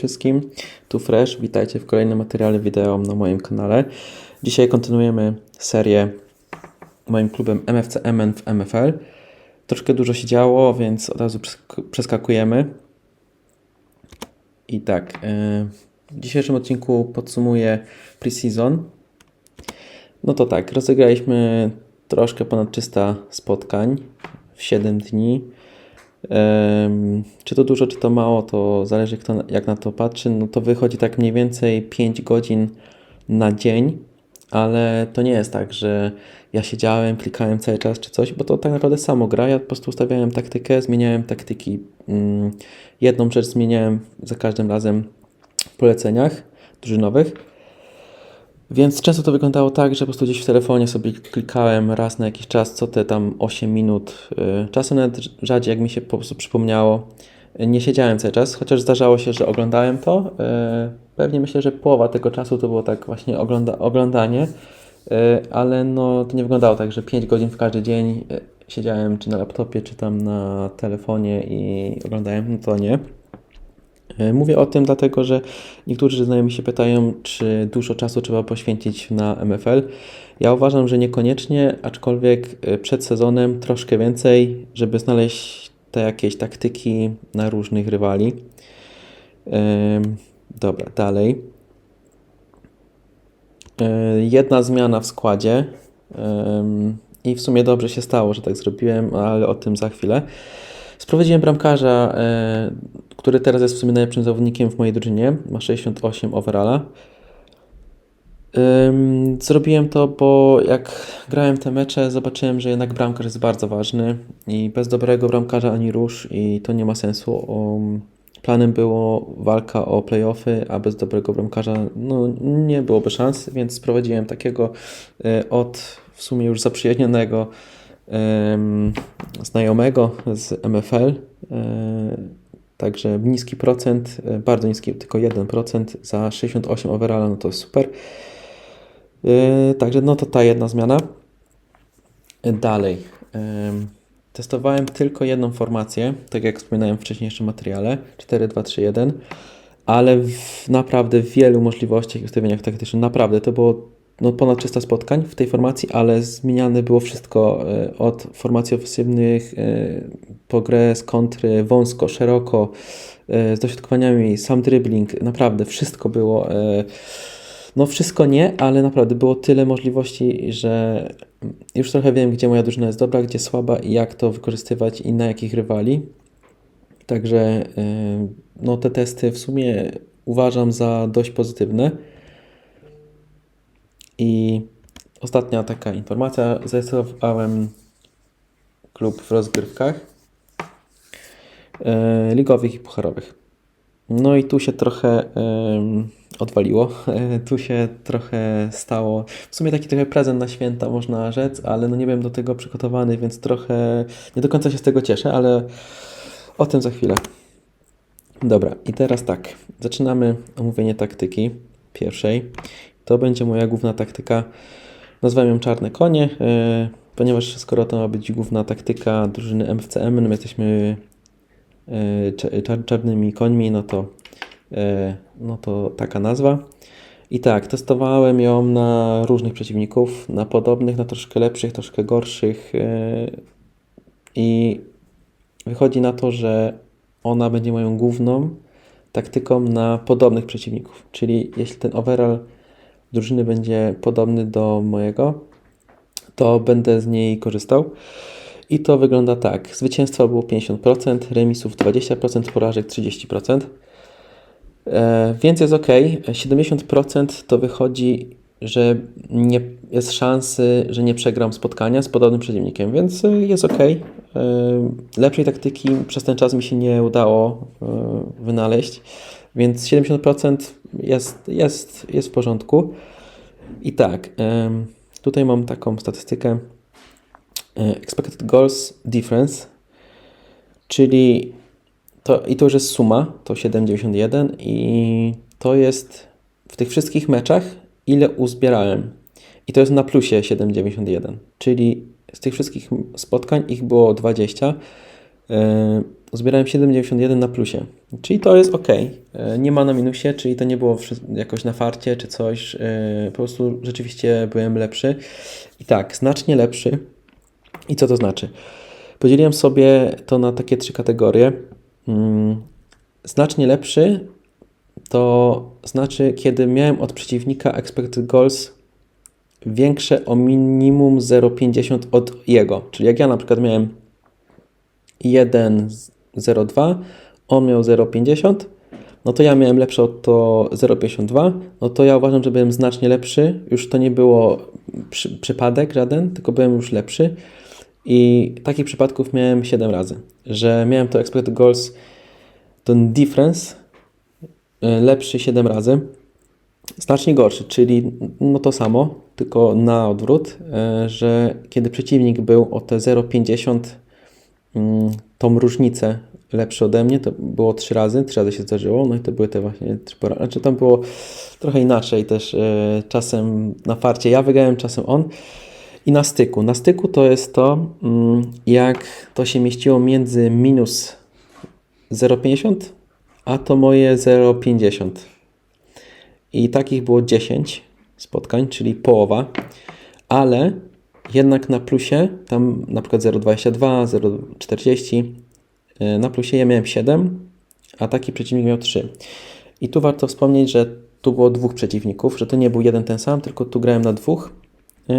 Wszystkim, tu Fresh, witajcie w kolejnym materiale wideo na moim kanale. Dzisiaj kontynuujemy serię moim klubem MFC MN w MFL. Troszkę dużo się działo, więc od razu przesk- przeskakujemy. I tak, yy, w dzisiejszym odcinku podsumuję preseason. No to tak, rozegraliśmy troszkę ponad 300 spotkań w 7 dni. Czy to dużo, czy to mało, to zależy kto, jak na to patrzy. No to wychodzi tak mniej więcej 5 godzin na dzień, ale to nie jest tak, że ja siedziałem, klikałem cały czas czy coś, bo to tak naprawdę samo gra. Ja po prostu ustawiałem taktykę, zmieniałem taktyki. Mm, jedną rzecz zmieniałem za każdym razem w poleceniach drużynowych. Więc często to wyglądało tak, że po prostu gdzieś w telefonie sobie klikałem raz na jakiś czas, co te tam 8 minut. y, Czasem nawet rzadziej, jak mi się po prostu przypomniało. Nie siedziałem cały czas, chociaż zdarzało się, że oglądałem to. y, Pewnie myślę, że połowa tego czasu to było tak właśnie ogląda oglądanie, y, ale no to nie wyglądało tak, że 5 godzin w każdy dzień siedziałem czy na laptopie, czy tam na telefonie i oglądałem. No to nie. E, Mówię o tym dlatego, że niektórzy znajomi się pytają, czy dużo czasu trzeba poświęcić na MFL. Ja uważam, że niekoniecznie, aczkolwiek e, przed sezonem troszkę więcej, żeby znaleźć te jakieś taktyki na różnych rywali. Dobra, dalej. E, Jedna zmiana w składzie. I w sumie dobrze się stało, że tak zrobiłem, ale o tym za chwilę. Sprowadziłem bramkarza, e, który teraz jest w sumie najlepszym zawodnikiem w mojej drużynie. Ma 68 overalla. Zrobiłem to, bo jak grałem te mecze, zobaczyłem, że jednak bramkarz jest bardzo ważny i bez dobrego bramkarza ani rusz i to nie ma sensu. Um, Planem było walka o playoffy, a bez dobrego bramkarza no, nie byłoby szans, więc sprowadziłem takiego e, od w sumie już zaprzyjaźnionego znajomego z MFL. e, Także niski procent, e, bardzo niski, tylko 1% za 68 overalla, no to jest super. E, Także no to ta jedna zmiana. Dalej. em, Testowałem tylko jedną formację, tak jak wspominałem w wcześniejszym materiale 4-2-3-1, ale w naprawdę wielu możliwościach i ustawieniach taktycznych. Naprawdę to było no, ponad 300 spotkań w tej formacji, ale zmieniane było wszystko e, od formacji ofensywnych e, po grę z kontry, wąsko, szeroko, e, z dośrodkowaniami, sam dribbling, naprawdę wszystko było. No wszystko nie, ale naprawdę było tyle możliwości, że już trochę wiem, gdzie moja drużyna jest dobra, gdzie słaba i jak to wykorzystywać i na jakich rywali. Także no, te testy w sumie uważam za dość pozytywne. I ostatnia taka informacja. Zarejestrowałem klub w rozgrywkach e, ligowych i pucharowych. No i tu się trochę em, odwaliło. Tu się trochę stało. W sumie taki trochę prezent na święta, można rzec, ale no nie byłem do tego przygotowany, więc trochę nie do końca się z tego cieszę, ale o tym za chwilę. Dobra, i teraz tak. Zaczynamy omówienie taktyki pierwszej. To będzie moja główna taktyka. Nazwałem ją Czarne Konie, e, ponieważ skoro to ma być główna taktyka drużyny MFCM, my jesteśmy e, czar- czarnymi końmi, no to, e, no to taka nazwa. I tak, testowałem ją na różnych przeciwników, na podobnych, na troszkę lepszych, troszkę gorszych. e, I wychodzi na to, że ona będzie moją główną taktyką na podobnych przeciwników. Czyli jeśli ten overall drużyny będzie podobny do mojego, to będę z niej korzystał. I to wygląda tak. Zwycięstwa było 50%, remisów 20%, porażek 30%. E, więc jest ok. 70% to wychodzi, że nie jest szansy, że nie przegram spotkania z podobnym przeciwnikiem, więc e, jest ok. E, lepszej taktyki przez ten czas mi się nie udało e, wynaleźć, więc 70% jest, jest, jest w porządku. I tak, tutaj mam taką statystykę e, expected goals difference, czyli to, i to już jest suma, to 7,91 i to jest w tych wszystkich meczach, ile uzbierałem. I to jest na plusie 7,91, czyli z tych wszystkich spotkań ich było 20. Yy, uzbierałem 7,91 na plusie. Czyli to jest ok. Nie ma na minusie, czyli to nie było jakoś na farcie czy coś. e, Po prostu rzeczywiście byłem lepszy. I tak, znacznie lepszy. I co to znaczy? Podzieliłem sobie to na takie trzy kategorie. Mm, Znacznie lepszy to znaczy, kiedy miałem od przeciwnika expected goals większe o minimum 0,50 od jego. Czyli jak ja na przykład miałem 1,02, on miał 0,50, no to ja miałem lepsze od to 0,52, no to ja uważam, że byłem znacznie lepszy. Już to nie było przy, przypadek żaden, tylko byłem już lepszy. I takich przypadków miałem 7 razy, że miałem to expected goals, ten difference y, lepszy 7 razy znacznie gorszy, czyli no to samo, tylko na odwrót, e, że kiedy przeciwnik był o te 0,50 mm, tą różnicę lepszy ode mnie, to było trzy razy, trzy razy się zdarzyło, no i to były te właśnie trzy pora, znaczy tam było trochę inaczej też, e, czasem na farcie ja wygrałem, czasem on i na styku. Na styku to jest to, mm, jak to się mieściło między minus 0,50 a to moje 0,50. I takich było 10 spotkań, czyli połowa, ale jednak na plusie, tam na przykład 0,22, 0,40, yy, na plusie ja miałem 7, a taki przeciwnik miał 3. I tu warto wspomnieć, że tu było dwóch przeciwników, że to nie był jeden ten sam, tylko tu grałem na dwóch. Yy,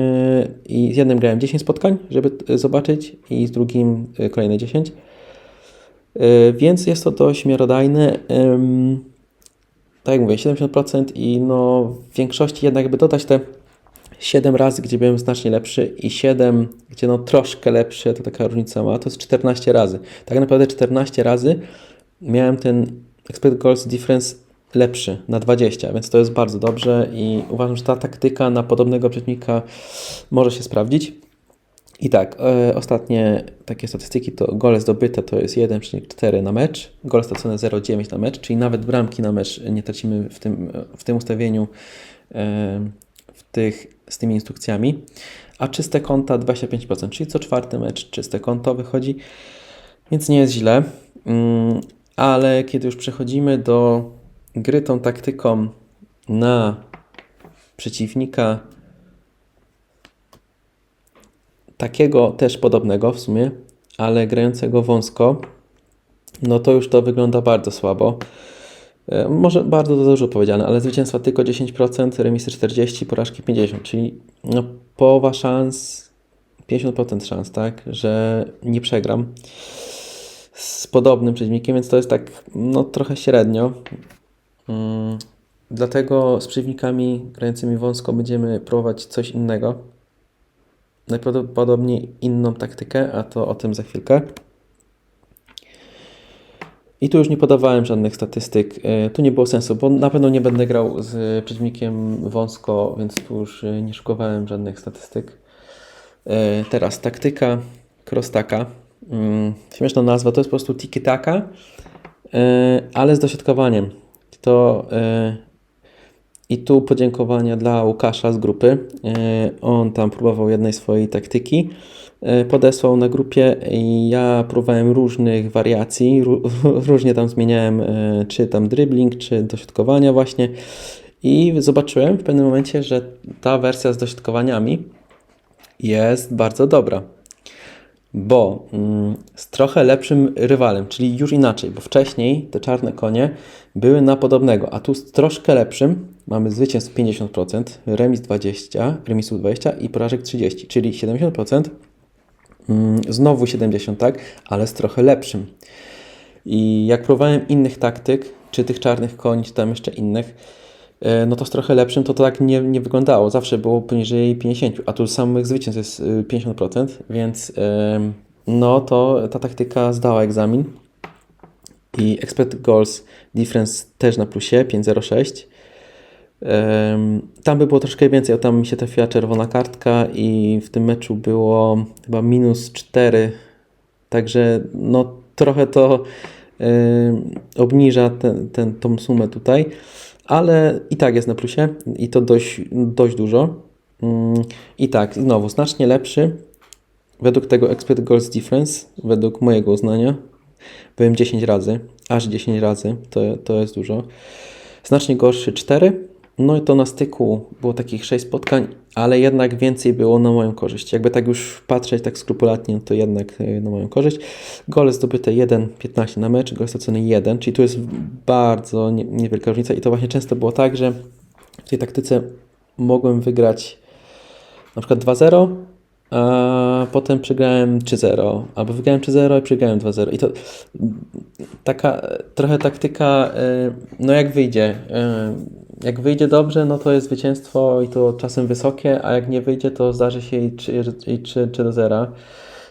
I z jednym grałem 10 spotkań, żeby y, zobaczyć, i z drugim y, kolejne 10. Yy, Więc jest to dość miarodajne. Tak jak mówię, 70% i no w większości jednak jakby dodać te 7 razy, gdzie byłem znacznie lepszy i 7, gdzie no troszkę lepszy, to taka różnica ma, to jest 14 razy. Tak naprawdę 14 razy miałem ten expected goals difference lepszy na 20, więc to jest bardzo dobrze i uważam, że ta taktyka na podobnego przeciwnika może się sprawdzić. I tak, e, ostatnie takie statystyki to gole zdobyte to jest 1,4 na mecz, gole stracone 0,9 na mecz, czyli nawet bramki na mecz nie tracimy w tym, w tym ustawieniu e, w tych, z tymi instrukcjami, a czyste konta 25%, czyli co czwarty mecz czyste konto wychodzi, więc nie jest źle, Mm, ale kiedy już przechodzimy do gry tą taktyką na przeciwnika takiego też podobnego w sumie, ale grającego wąsko, no to już to wygląda bardzo słabo. E, Może bardzo dużo powiedziane, ale zwycięstwa tylko 10%, remisy 40%, porażki 50%, czyli no, połowa szans, 50% szans, tak, że nie przegram z podobnym przeciwnikiem, więc to jest tak no, trochę średnio. Mm, Dlatego z przeciwnikami grającymi wąsko będziemy próbować coś innego najprawdopodobniej inną taktykę, a to o tym za chwilkę. I tu już nie podawałem żadnych statystyk. E, Tu nie było sensu, bo na pewno nie będę grał z przeciwnikiem wąsko, więc tu już e, nie szukowałem żadnych statystyk. E, Teraz taktyka cross-taka. Mm, Śmieszna nazwa, to jest po prostu tiki-taka, ale z dośrodkowaniem. To i tu podziękowania dla Łukasza z grupy. On tam próbował jednej swojej taktyki. E, Podesłał na grupie i ja próbowałem różnych wariacji. ró- Różnie tam zmieniałem, e, czy tam dribbling, czy dośrodkowania właśnie. I zobaczyłem w pewnym momencie, że ta wersja z dośrodkowaniami jest bardzo dobra bo mm, z trochę lepszym rywalem, czyli już inaczej, bo wcześniej te czarne konie były na podobnego, a tu z troszkę lepszym mamy zwycięstw 50%, remis 20%, remisów 20% i porażek 30%, czyli 70%, mm, znowu 70%, tak, ale z trochę lepszym. I jak próbowałem innych taktyk, czy tych czarnych koni, czy tam jeszcze innych, e, no to z trochę lepszym to, to tak nie, nie wyglądało. Zawsze było poniżej 50, a tu samych zwycięstw jest y, 50%, więc em, no to ta taktyka zdała egzamin. I expected goals difference też na plusie 5,06. Tam by było troszkę więcej, tam mi się trafiła czerwona kartka i w tym meczu było chyba minus 4. Także no trochę to obniża ten, ten, tą sumę tutaj, ale i tak jest na plusie i to dość, dość dużo. Mm, I tak, znowu znacznie lepszy według tego expected goals difference, według mojego uznania. byłem 10 razy, aż 10 razy, to, to jest dużo. Znacznie gorszy 4, no i to na styku było takich 6 spotkań, ale jednak więcej było na moją korzyść. Jakby tak już patrzeć tak skrupulatnie, to jednak y, na moją korzyść. Gole zdobyte 1,15 na mecz, gol stracony 1, czyli tu jest bardzo nie- niewielka różnica i to właśnie często było tak, że w tej taktyce mogłem wygrać na przykład 2-0, a potem przegrałem 3-0, albo wygrałem 3-0 i przegrałem 2-0. I to taka e, trochę taktyka, e, no jak wyjdzie. Jak wyjdzie dobrze, no to jest zwycięstwo i to czasem wysokie, a jak nie wyjdzie, to zdarzy się i 3, i 3, 3 do 0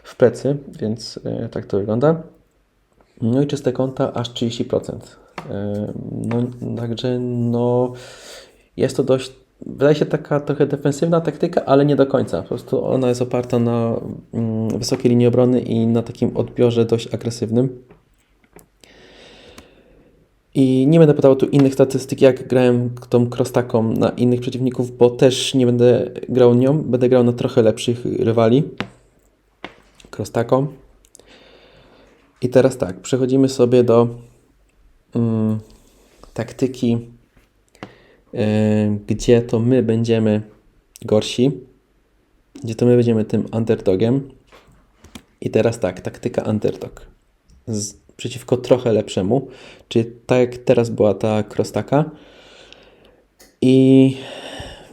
w plecy, więc e, tak to wygląda. No i czyste konta aż 30%. E, No, także no jest to dość, wydaje się taka trochę defensywna taktyka, ale nie do końca. Po prostu ona jest oparta na mm, wysokiej linii obrony i na takim odbiorze dość agresywnym. I nie będę podawał tu innych statystyk, jak grałem tą krostaką na innych przeciwników, bo też nie będę grał nią, będę grał na trochę lepszych rywali. Krostaką. I teraz tak, przechodzimy sobie do mm, taktyki, yy, gdzie to my będziemy gorsi, gdzie to my będziemy tym underdogiem. I teraz tak, taktyka underdog. Z, przeciwko trochę lepszemu, czyli tak jak teraz była ta krostaka. I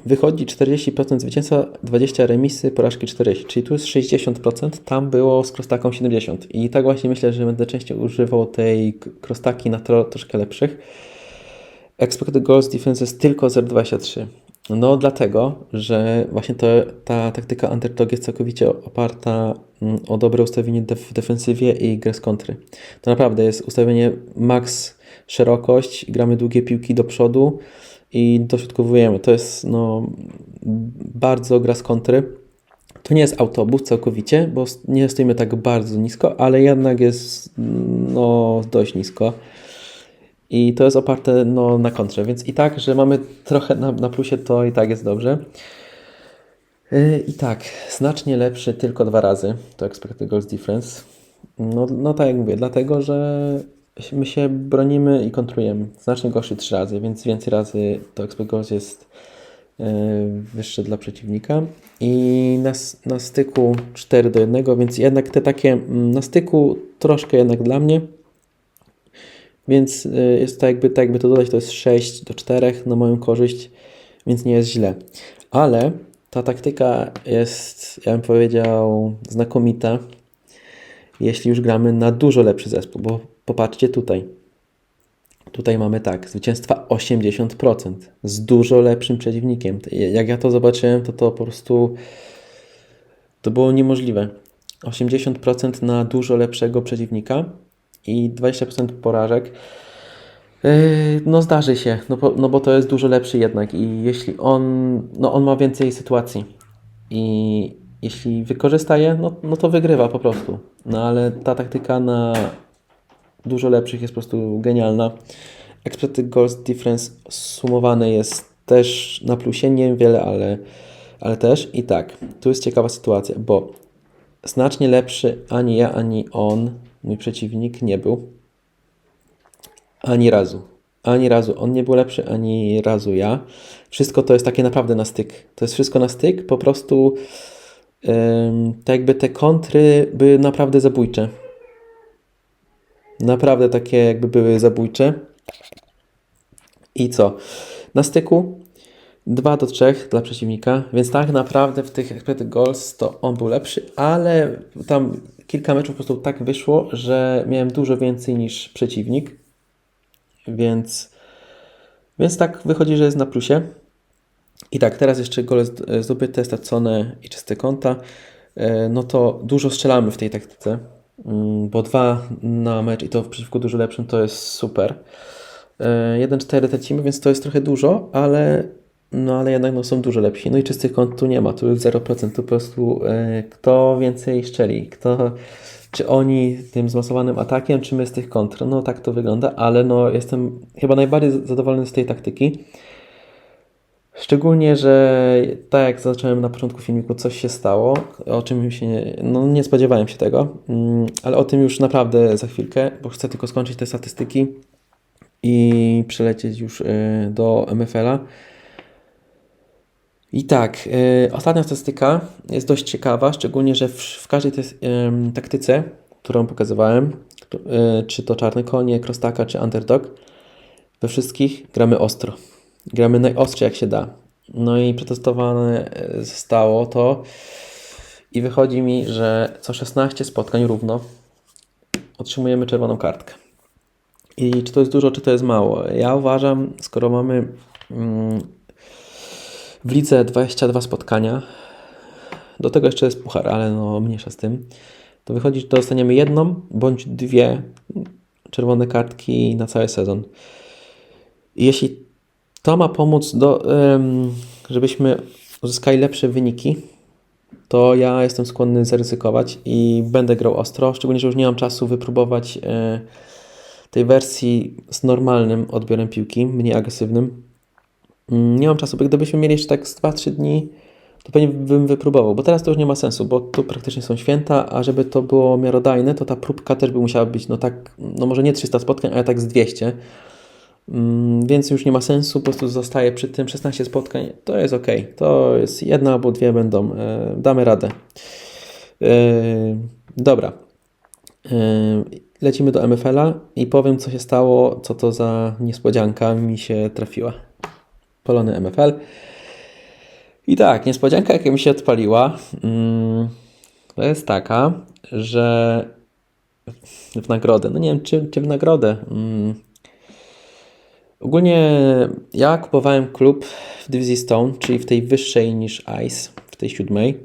wychodzi 40% zwycięstwa, 20 remisy, porażki 40, czyli tu jest 60%, tam było z krostaką 70%. I tak właśnie myślę, że będę częściej używał tej krostaki na tro, troszkę lepszych. Expected goals defense jest tylko 0,23. No dlatego, że właśnie to, ta taktyka underdog jest całkowicie oparta mm, o dobre ustawienie w defensywie i grę z kontry. To naprawdę jest ustawienie max szerokość, gramy długie piłki do przodu i dośrodkowujemy. To jest no, bardzo gra z kontry. To nie jest autobus całkowicie, bo nie stoimy tak bardzo nisko, ale jednak jest no, dość nisko. I to jest oparte no, na kontrze, więc i tak, że mamy trochę na, na plusie, to i tak jest dobrze. Yy, I tak, znacznie lepszy tylko dwa razy, to expected goals difference. No, no tak jak mówię, dlatego, że my się bronimy i kontrujemy. Znacznie gorszy trzy razy, więc więcej razy to expected goals jest yy, wyższe dla przeciwnika. I na, na styku 4 do 1, więc jednak te takie mm, na styku troszkę jednak dla mnie. Więc y, jest to jakby, tak jakby to dodać, to jest 6 do 4 na moją korzyść, więc nie jest źle. Ale ta taktyka jest, ja bym powiedział, znakomita, jeśli już gramy na dużo lepszy zespół, bo popatrzcie tutaj. Tutaj mamy tak, zwycięstwa 80% z dużo lepszym przeciwnikiem. Jak ja to zobaczyłem, to to po prostu to było niemożliwe. 80% na dużo lepszego przeciwnika i 20% porażek. Yy, No zdarzy się, no bo, no bo to jest dużo lepszy jednak i jeśli on, no on ma więcej sytuacji i jeśli wykorzysta je, no, no to wygrywa po prostu. No ale ta taktyka na dużo lepszych jest po prostu genialna. Expected goals difference sumowane jest też na plusie, nie wiele, ale, ale też. I tak, tu jest ciekawa sytuacja, bo znacznie lepszy ani ja, ani on, mój przeciwnik, nie był. Ani razu. Ani razu on nie był lepszy, ani razu ja. Wszystko to jest takie naprawdę na styk. To jest wszystko na styk, po prostu tak jakby te kontry były naprawdę zabójcze. Naprawdę takie jakby były zabójcze. I co? Na styku 2 do 3 dla przeciwnika, więc tak naprawdę w tych expected goals to on był lepszy, ale tam kilka meczów po prostu tak wyszło, że miałem dużo więcej niż przeciwnik, więc, więc tak wychodzi, że jest na plusie. I tak, teraz jeszcze gole zd- zdobyte, stracone i czyste konta, e, no to dużo strzelamy w tej taktyce, mm, bo dwa na mecz i to przeciwko dużo lepszym to jest super. E, 1-4 tracimy, więc to jest trochę dużo, ale, no, ale jednak no, są dużo lepsi. No i czystych kąt tu nie ma, tu jest 0%, tu po prostu e, kto więcej szczeli, kto, czy oni tym zmasowanym atakiem, czy my z tych kontr. No tak to wygląda, ale no jestem chyba najbardziej zadowolony z tej taktyki. Szczególnie, że tak jak zacząłem na początku filmiku, coś się stało, o czym się nie, no nie spodziewałem się tego, mm, ale o tym już naprawdę za chwilkę, bo chcę tylko skończyć te statystyki i przelecieć już y, do MFL-a. I tak, y, ostatnia statystyka jest dość ciekawa, szczególnie, że w, w każdej ym, taktyce, którą pokazywałem, y, czy to czarne konie, prostaka, czy underdog, we wszystkich gramy ostro. Gramy najostrzej jak się da. No i przetestowane y, zostało to i wychodzi mi, że co 16 spotkań równo otrzymujemy czerwoną kartkę. I czy to jest dużo, czy to jest mało? Ja uważam, skoro mamy mm, w lidze 22 spotkania, do tego jeszcze jest puchar, ale no mniejsza z tym, to wychodzi, że dostaniemy jedną bądź dwie czerwone kartki na cały sezon. I jeśli to ma pomóc, do, żebyśmy uzyskali lepsze wyniki, to ja jestem skłonny zaryzykować i będę grał ostro, szczególnie, że już nie mam czasu wypróbować e, tej wersji z normalnym odbiorem piłki, mniej agresywnym. Nie mam czasu, bo gdybyśmy mieli jeszcze tak z 2-3 dni, to pewnie bym wypróbował, bo teraz to już nie ma sensu, bo tu praktycznie są święta, a żeby to było miarodajne, to ta próbka też by musiała być, no tak, no może nie 300 spotkań, ale tak z 200. Mm, Więc już nie ma sensu, po prostu zostaje przy tym 16 spotkań. To jest ok. To jest jedna albo dwie będą. e, Damy radę. E, Dobra. E, Lecimy do MFL-a i powiem, co się stało, co to za niespodzianka mi się trafiła. Polony MFL. I tak, niespodzianka, jaka mi się odpaliła, mm, to jest taka, że w nagrodę, no nie wiem, czy, czy w nagrodę. mm, Ogólnie ja kupowałem klub w dywizji Stone, czyli w tej wyższej niż Ice, w tej siódmej.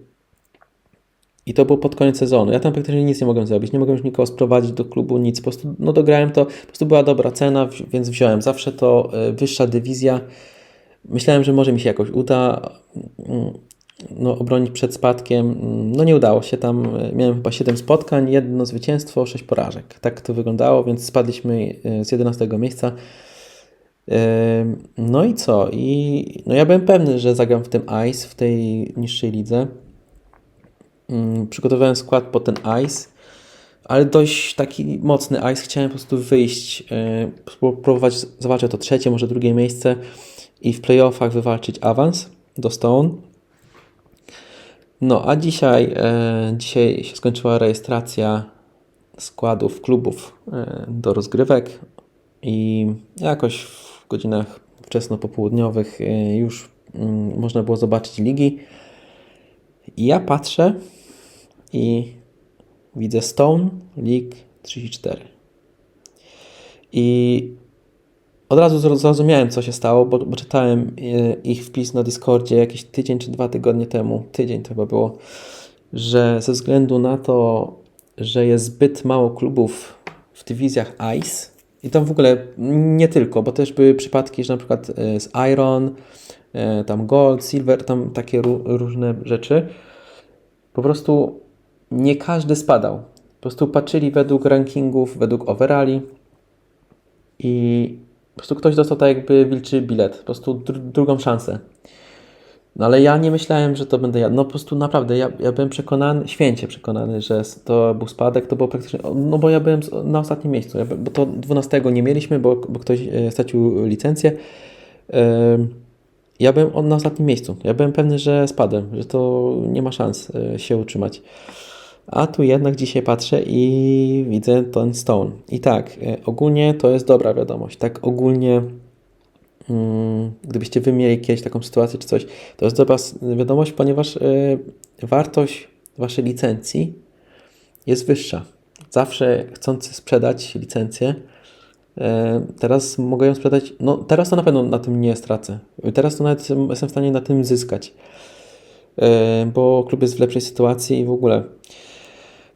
I to było pod koniec sezonu. Ja tam praktycznie nic nie mogłem zrobić. Nie mogłem już nikogo sprowadzić do klubu, nic. Po prostu no, dograłem to. Po prostu była dobra cena, więc wziąłem. Zawsze to y, wyższa dywizja. Myślałem, że może mi się jakoś uda mm, no, obronić przed spadkiem. Mm, No nie udało się. Tam y, miałem chyba 7 spotkań, jedno zwycięstwo, 6 porażek. Tak to wyglądało, więc spadliśmy y, z 11 miejsca. Ym, No i co? I no ja byłem pewny, że zagram w tym Ice, w tej niższej lidze. Ym, Przygotowałem skład pod ten Ice, ale dość taki mocny Ice. Chciałem po prostu wyjść, yy, próbować zawalczyć o to trzecie, może drugie miejsce i w playoffach wywalczyć awans do Stone. No a dzisiaj, e, dzisiaj się skończyła rejestracja składów klubów e, do rozgrywek i jakoś w godzinach wczesno-popołudniowych e, już mm, można było zobaczyć ligi. I ja patrzę i widzę Stone League 34. I od razu zro- zrozumiałem, co się stało, bo, bo czytałem e, ich wpis na Discordzie jakiś tydzień czy dwa tygodnie temu, tydzień to chyba było, że ze względu na to, że jest zbyt mało klubów w dywizjach ICE, i tam w ogóle nie tylko, bo też były przypadki, że na przykład e, z Iron, e, tam Gold, Silver, tam takie ró- różne rzeczy, po prostu nie każdy spadał. Po prostu patrzyli według rankingów, według overalli i po prostu ktoś dostał tak jakby wilczy bilet, po prostu dr- drugą szansę. No ale ja nie myślałem, że to będę ja. No po prostu naprawdę, ja, ja byłem przekonany, święcie przekonany, że to był spadek, to było praktycznie, no bo ja byłem na ostatnim miejscu, ja, bo to 12 nie mieliśmy, bo, bo ktoś e, stracił licencję. Ja byłem na ostatnim miejscu. Ja byłem pewny, że spadłem, że to nie ma szans e, się utrzymać. A tu jednak dzisiaj patrzę i widzę ten Stone. I tak, e, ogólnie to jest dobra wiadomość. Tak ogólnie, mm, gdybyście wy mieli kiedyś taką sytuację czy coś, to jest dobra wiadomość, ponieważ e, wartość waszej licencji jest wyższa. Zawsze chcący sprzedać licencję, e, teraz mogę ją sprzedać, no teraz to na pewno na tym nie stracę. Teraz to nawet jestem w stanie na tym zyskać, bo klub jest w lepszej sytuacji i w ogóle.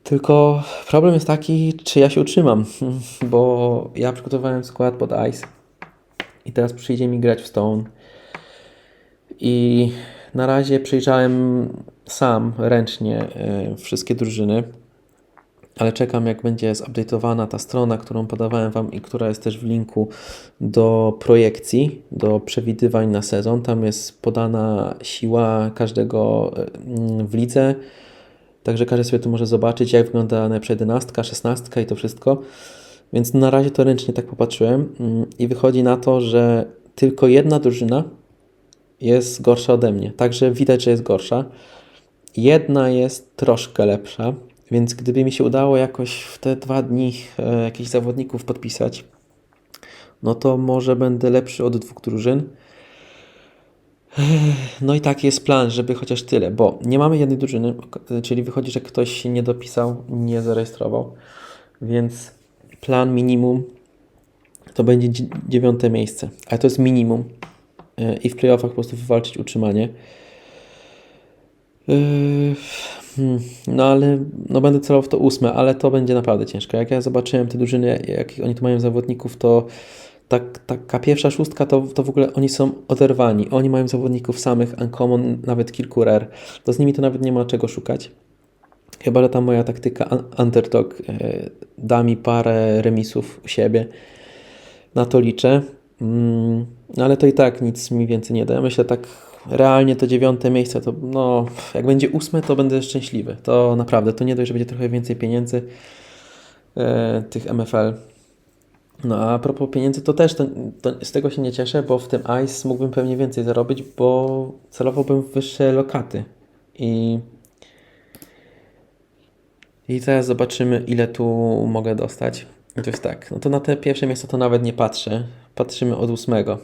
Tylko problem jest taki, czy ja się utrzymam, bo ja przygotowałem skład pod Ice i teraz przyjdzie mi grać w Stone. I na razie przejrzałem sam ręcznie e, wszystkie drużyny. ale czekam jak będzie zupdate'owana ta strona, którą podawałem Wam i która jest też w linku do projekcji, do przewidywań na sezon. Tam jest podana siła każdego mm, w lidze, także każdy sobie tu może zobaczyć jak wygląda najlepsza 11, 16 i to wszystko. Więc na razie to ręcznie tak popatrzyłem mm, i wychodzi na to, że tylko jedna drużyna jest gorsza ode mnie. Także widać, że jest gorsza. Jedna jest troszkę lepsza, więc gdyby mi się udało jakoś w te dwa dni e, jakichś zawodników podpisać, no to może będę lepszy od dwóch drużyn. No i taki jest plan, żeby chociaż tyle, bo nie mamy jednej drużyny, czyli wychodzi, że ktoś się nie dopisał, nie zarejestrował, więc plan minimum to będzie dzi- dziewiąte miejsce, ale to jest minimum E, i w playoffach po prostu wywalczyć utrzymanie. Yy, hmm, No ale no będę celował w to ósme, ale to będzie naprawdę ciężko. Jak ja zobaczyłem te drużyny, jakich oni tu mają zawodników, to tak, taka pierwsza szóstka to, to w ogóle oni są oderwani. Oni mają zawodników samych, uncommon, nawet kilku rare. To z nimi to nawet nie ma czego szukać. Chyba, że ta moja taktyka un- underdog e, da mi parę remisów u siebie. Na to liczę. Mm, no ale to i tak nic mi więcej nie da. Ja myślę tak realnie to dziewiąte miejsce, to no, jak będzie ósme, to będę szczęśliwy. To naprawdę, to nie dość, że będzie trochę więcej pieniędzy e, tych MFL. No a propos pieniędzy, to też to, to z tego się nie cieszę, bo w tym ICE mógłbym pewnie więcej zarobić, bo celowałbym w wyższe lokaty. I, I teraz zobaczymy, ile tu mogę dostać. I to jest tak, no to na te pierwsze miejsce to nawet nie patrzę. Patrzymy od ósmego.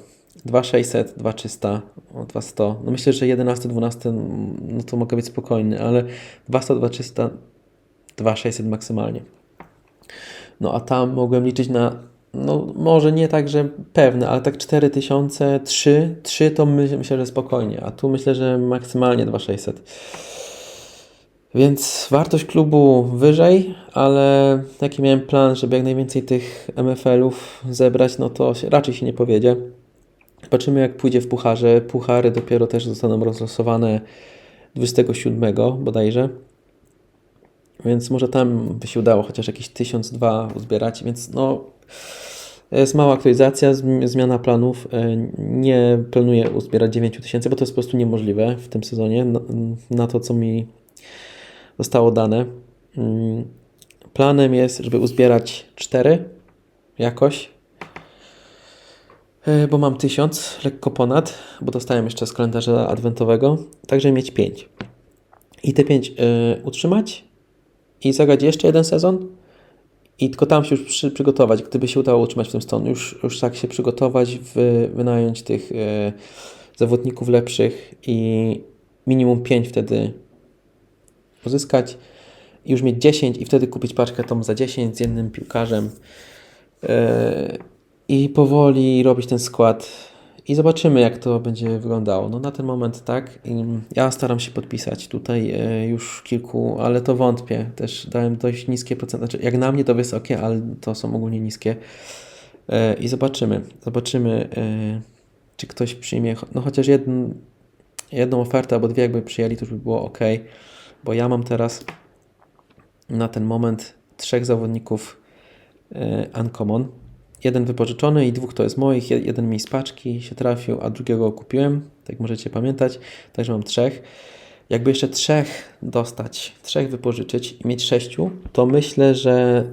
2600, 2300, o, 200. No myślę, że 11, 12, no to mogę być spokojny, ale 200, 2300, 2600 maksymalnie. No a tam mogłem liczyć na, no może nie tak, że pewne, ale tak 4000, 3, 3 to my, myślę, że spokojnie, a tu myślę, że maksymalnie 2600. Więc wartość klubu wyżej, ale jaki miałem plan, żeby jak najwięcej tych MFL-ów zebrać, no to się, raczej się nie powiedzie. Zobaczymy jak pójdzie w pucharze. Puchary dopiero też zostaną rozlosowane 27 bodajże. Więc może tam by się udało chociaż jakieś 1002 uzbierać, więc no jest mała aktualizacja, zm- zmiana planów. E, Nie planuję uzbierać 9000, bo to jest po prostu niemożliwe w tym sezonie na, na to, co mi zostało dane. Mm, Planem jest, żeby uzbierać 4 jakoś, E, bo mam 1000, lekko ponad, bo dostałem jeszcze z kalendarza adwentowego, także mieć 5. I te 5 utrzymać i zagrać jeszcze jeden sezon i tylko tam się już przy, przygotować, gdyby się udało utrzymać w tym stanie, już, już tak się przygotować, wy, wynająć tych e, zawodników lepszych i minimum 5 wtedy pozyskać. I już mieć 10 i wtedy kupić paczkę tą za 10 z jednym piłkarzem. E, i powoli robić ten skład i zobaczymy jak to będzie wyglądało. No na ten moment tak. Ja staram się podpisać tutaj e, już kilku, ale to wątpię. Też dałem dość niskie procenty. Znaczy, jak na mnie to wysokie, ale to są ogólnie niskie. E, I zobaczymy. Zobaczymy, e, czy ktoś przyjmie no chociaż jedn, jedną ofertę albo dwie jakby przyjęli, to już by było ok. Bo ja mam teraz na ten moment trzech zawodników uncommon. Jeden wypożyczony i dwóch to jest moich. Je- Jeden mi z paczki się trafił, a drugiego kupiłem, tak możecie pamiętać. Także mam trzech. Jakby jeszcze trzech dostać, trzech wypożyczyć i mieć sześciu, to myślę, że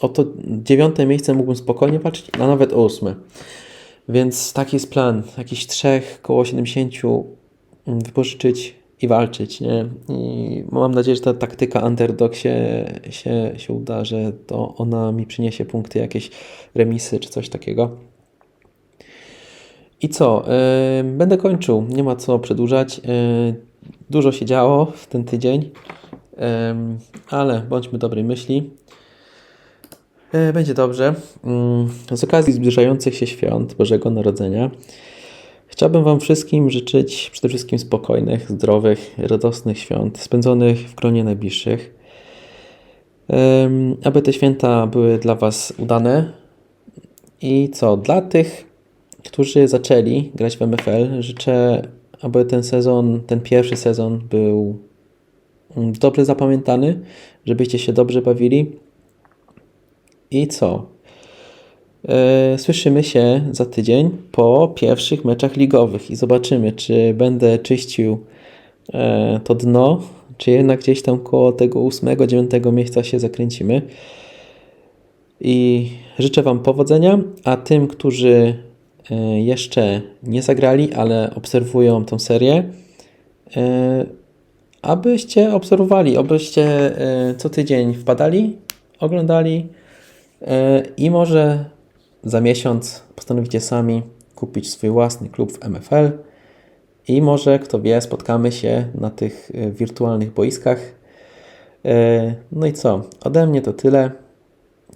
o to dziewiąte miejsce mógłbym spokojnie walczyć, a nawet o ósme. Więc taki jest plan. Jakiś trzech, koło 70 mm, wypożyczyć i walczyć, nie? I mam nadzieję, że ta taktyka underdog się, się, się uda, że to ona mi przyniesie punkty, jakieś remisy czy coś takiego. I co? Yy, będę kończył. Nie ma co przedłużać. Yy, dużo się działo w ten tydzień, yy, ale bądźmy dobrej myśli. Będzie dobrze. Yy, Z okazji zbliżających się świąt Bożego Narodzenia chciałbym Wam wszystkim życzyć przede wszystkim spokojnych, zdrowych, radosnych świąt, spędzonych w gronie najbliższych. Aby te święta były dla Was udane. I co? Dla tych, którzy zaczęli grać w MFL, życzę, aby ten sezon, ten pierwszy sezon był mm, dobrze zapamiętany, żebyście się dobrze bawili. I co? E, Słyszymy się za tydzień po pierwszych meczach ligowych i zobaczymy, czy będę czyścił e, to dno, czy jednak gdzieś tam koło tego 8-9 miejsca się zakręcimy. I życzę Wam powodzenia, a tym, którzy e, jeszcze nie zagrali, ale obserwują tą serię, abyście obserwowali, abyście co tydzień wpadali, oglądali i może za miesiąc postanowicie sami kupić swój własny klub w MFL i może, kto wie, spotkamy się na tych e, wirtualnych boiskach. E, No i co? Ode mnie to tyle.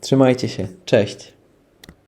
Trzymajcie się. Cześć.